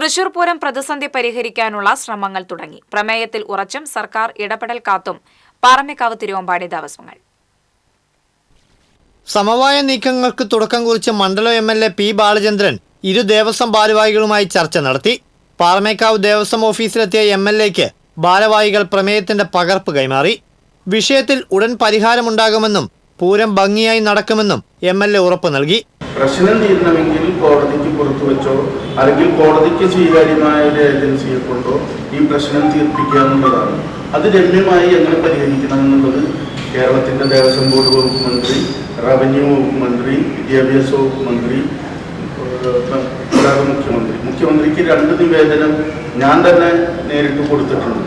തൃശൂർ പൂരം പ്രതിസന്ധി പരിഹരിക്കാനുള്ള ശ്രമങ്ങൾ തുടങ്ങി. പ്രമേയത്തിൽ ഉറച്ചും സർക്കാർ ഇടപെടൽ കാത്തും. പാറമേക്കാവ് തിരുവമ്പാടി ദേവസ്വങ്ങൾ. സമവായ നീക്കങ്ങൾക്ക് തുടക്കം കുറിച്ച് മണ്ഡലം M L A P Balachandran ഇരു ദേവസ്വം ഭാരവാഹികളുമായി ചർച്ച നടത്തി. പാറമേക്കാവ് ദേവസ്വം ഓഫീസിലെത്തിയ എം എൽ എക്ക് ഭാരവാഹികൾ പ്രമേയത്തിന്റെ പകർപ്പ് കൈമാറി. വിഷയത്തിൽ ഉടൻ പരിഹാരമുണ്ടാകുമെന്നും പൂരം ഭംഗിയായി നടക്കുമെന്നും എം എൽ എ ഉറപ്പ് നൽകി. പ്രശ്നം തീരണമെങ്കിൽ കോടതിക്ക് പുറത്തു വെച്ചോ അല്ലെങ്കിൽ കോടതിക്ക് സ്വീകാര്യമായ ഒരു ഏജൻസിയെ കൊണ്ടോ ഈ പ്രശ്നം തീർപ്പിക്കുക എന്നുള്ളതാണ്. അത് രമ്യമായി എങ്ങനെ പരിഹരിക്കണം എന്നുള്ളത് കേരളത്തിന്റെ ദേവസ്വം ബോർഡ് വകുപ്പ് മന്ത്രി റവന്യൂ വകുപ്പ് മന്ത്രി വിദ്യാഭ്യാസ വകുപ്പ് മന്ത്രി മുഖ്യമന്ത്രി. മുഖ്യമന്ത്രിക്ക് രണ്ട് നിവേദനം ഞാൻ തന്നെ നേരിട്ട് കൊടുത്തിട്ടുണ്ട്.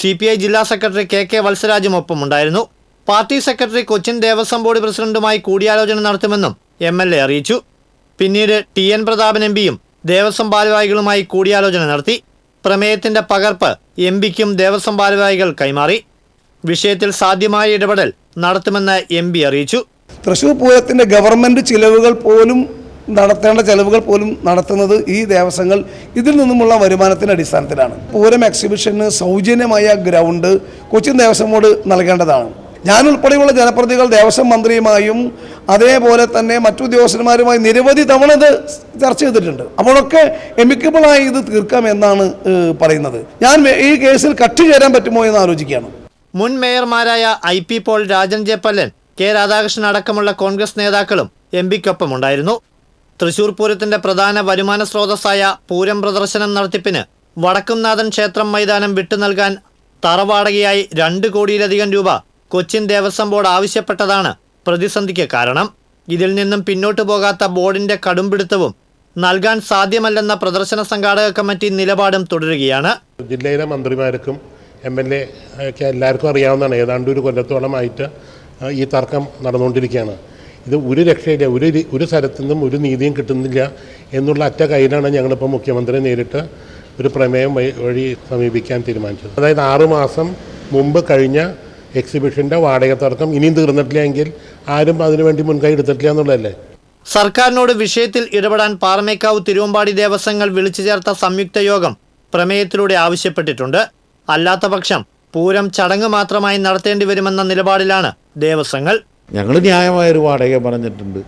സി പി ഐ ജില്ലാ സെക്രട്ടറി കെ കെ വത്സരാജും ഒപ്പമുണ്ടായിരുന്നു party secretary Cochin Devaswom board പ്രസിഡന്റുമായി കൂടിയാലോചന നടത്തുമെന്നും എം എൽ എ അറിയിച്ചു. പിന്നീട് ടി എൻ പ്രതാപൻ എം പിയും ദേവസ്വം ഭാരവാഹികളുമായി കൂടിയാലോചന നടത്തി. പ്രമേയത്തിന്റെ പകർപ്പ് എം പിക്കും ദേവസ്വം ഭാരവാഹികൾ കൈമാറി. വിഷയത്തിൽ സാധ്യമായ ഇടപെടൽ നടത്തുമെന്ന് എം പി അറിയിച്ചു. തൃശൂർ പൂരത്തിന്റെ ഗവൺമെന്റ് ചിലവുകൾ പോലും നടത്തേണ്ട ചെലവുകൾ പോലും നടത്തുന്നത് ഈ ദേവസ്വങ്ങൾ ഇതിൽ നിന്നുമുള്ള വരുമാനത്തിന്റെ അടിസ്ഥാനത്തിലാണ്. പൂരം എക്സിബിഷന് സൗജന്യമായ ഗ്രൗണ്ട് കൊച്ചിൻ ദേവസ്വം ബോർഡ് നൽകേണ്ടതാണ്. ഞാൻ ഉൾപ്പെടെയുള്ള ജനപ്രതിനിധികൾ ദേവസ്വം മന്ത്രിയുമായും അതേപോലെ തന്നെ മറ്റു ഉദ്യോഗസ്ഥന്മാരുമായി നിരവധി തവണ ഇത് ചർച്ച ചെയ്തിട്ടുണ്ട്. അപ്പോഴൊക്കെ എമിക്കബിളായി ഇത് തീർക്കാം എന്നാണ് പറയുന്നത്. ഞാൻ ഈ കേസിൽ കക്ഷി ചേരാൻ പറ്റുമോ എന്ന് ആലോചിക്കുകയാണ്. മുൻ മേയർമാരായ I P Paul Rajan J Pallan K Radhakrishnan അടക്കമുള്ള കോൺഗ്രസ് നേതാക്കളും എം പിക്കൊപ്പമുണ്ടായിരുന്നു തൃശൂർ പൂരത്തിന്റെ പ്രധാന വരുമാന സ്രോതസ്സായ പൂരം പ്രദർശനം നടത്തിപ്പിന് വടക്കുംനാഥൻ ക്ഷേത്രം മൈതാനം വിട്ടു നൽകാൻ തറവാടകയായി രണ്ട് കോടിയിലധികം രൂപ കൊച്ചിൻ ദേവസ്വം ബോർഡ് ആവശ്യപ്പെട്ടതാണ്. പ്രതിസന്ധിക്ക് കാരണം ഇതിൽ നിന്നും പിന്നോട്ടു പോകാത്ത ബോർഡിന്റെ കടുംപിടുത്തവും നൽകാൻ സാധ്യമല്ലെന്ന പ്രദർശന സംഘാടക കമ്മിറ്റി നിലപാടും തുടരുകയാണ്. ജില്ലയിലെ മന്ത്രിമാർക്കും എം എൽ എ ഒക്കെ എല്ലാവർക്കും അറിയാവുന്നതാണ് ഏതാണ്ട് ഒരു കൊല്ലത്തോളമായിട്ട് ഈ തർക്കം നടന്നുകൊണ്ടിരിക്കുകയാണ്. ഇത് ഒരു രക്ഷയില്ല ഒരു ഒരു സ്ഥലത്തു നിന്നും ഒരു നീതിയും കിട്ടുന്നില്ല എന്നുള്ള അറ്റ കയ്യിലാണ് ഞങ്ങളിപ്പോൾ മുഖ്യമന്ത്രി നേരിട്ട് ഒരു പ്രമേയം വഴി സമീപിക്കാൻ തീരുമാനിച്ചത്. അതായത് ആറുമാസം മുമ്പ് കഴിഞ്ഞ എക്സിബിഷന്റെ വാടക തർക്കം ഇനിയും തീർന്നിട്ടില്ല എങ്കിൽ ആരും അതിനുവേണ്ടി മുൻകൈ എടുത്തിട്ടില്ല എന്നുള്ളതല്ലേ? സർക്കാരിനോട് വിഷയത്തിൽ ഇടപെടാൻ പാറമേക്കാവ് തിരുവമ്പാടി ദേവസ്വങ്ങൾ വിളിച്ചു ചേർത്ത സംയുക്ത യോഗം പ്രമേയത്തിലൂടെ ആവശ്യപ്പെട്ടിട്ടുണ്ട്. അല്ലാത്തപക്ഷം പൂരം ചടങ്ങ് മാത്രമായി നടത്തേണ്ടി വരുമെന്ന നിലപാടിലാണ് ദേവസ്വങ്ങൾ. ഞങ്ങൾ ന്യായമായൊരു വാടക പറഞ്ഞിട്ടുണ്ട്.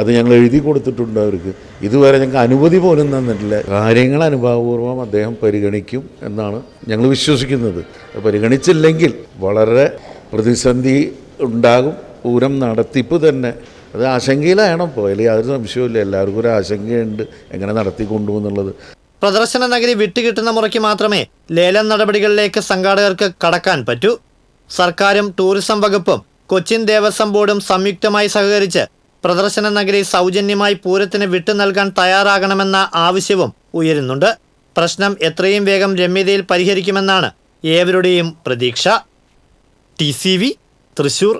അത് ഞങ്ങൾ എഴുതി കൊടുത്തിട്ടുണ്ട് അവർക്ക്. ഇതുവരെ ഞങ്ങൾക്ക് അനുമതി പോലും തന്നിട്ടില്ല. കാര്യങ്ങൾ അനുഭാവപൂർവം അദ്ദേഹം പരിഗണിക്കും എന്നാണ് ഞങ്ങൾ വിശ്വസിക്കുന്നത്. പരിഗണിച്ചില്ലെങ്കിൽ വളരെ പ്രതിസന്ധി ഉണ്ടാകും. പൂരം നടത്തിപ്പ് തന്നെ. അത് ആശങ്കയിലാണ് അതിൽ യാതൊരു സംശയവുമില്ല. എല്ലാവർക്കും ഒരു ആശങ്കയുണ്ട്. എങ്ങനെ നടത്തിക്കൊണ്ടുപോകുന്നുള്ളത് പ്രദർശന നഗരി വിട്ടുകിട്ടുന്ന മുറയ്ക്ക് മാത്രമേ ലേലം നടപടികളിലേക്ക് സംഘാടകർക്ക് കടക്കാൻ പറ്റൂ. സർക്കാരും ടൂറിസം വകുപ്പും കൊച്ചിൻ ദേവസ്വം ബോർഡും സംയുക്തമായി സഹകരിച്ച് പ്രദർശന നഗരി സൗജന്യമായി പൂരത്തിന് വിട്ടു നൽകാൻ തയ്യാറാകണമെന്ന ആവശ്യവും ഉയരുന്നുണ്ട്. പ്രശ്നം എത്രയും വേഗം രമ്യതയിൽ പരിഹരിക്കുമെന്നാണ് ഏവരുടെയും പ്രതീക്ഷ. T C V Thrissur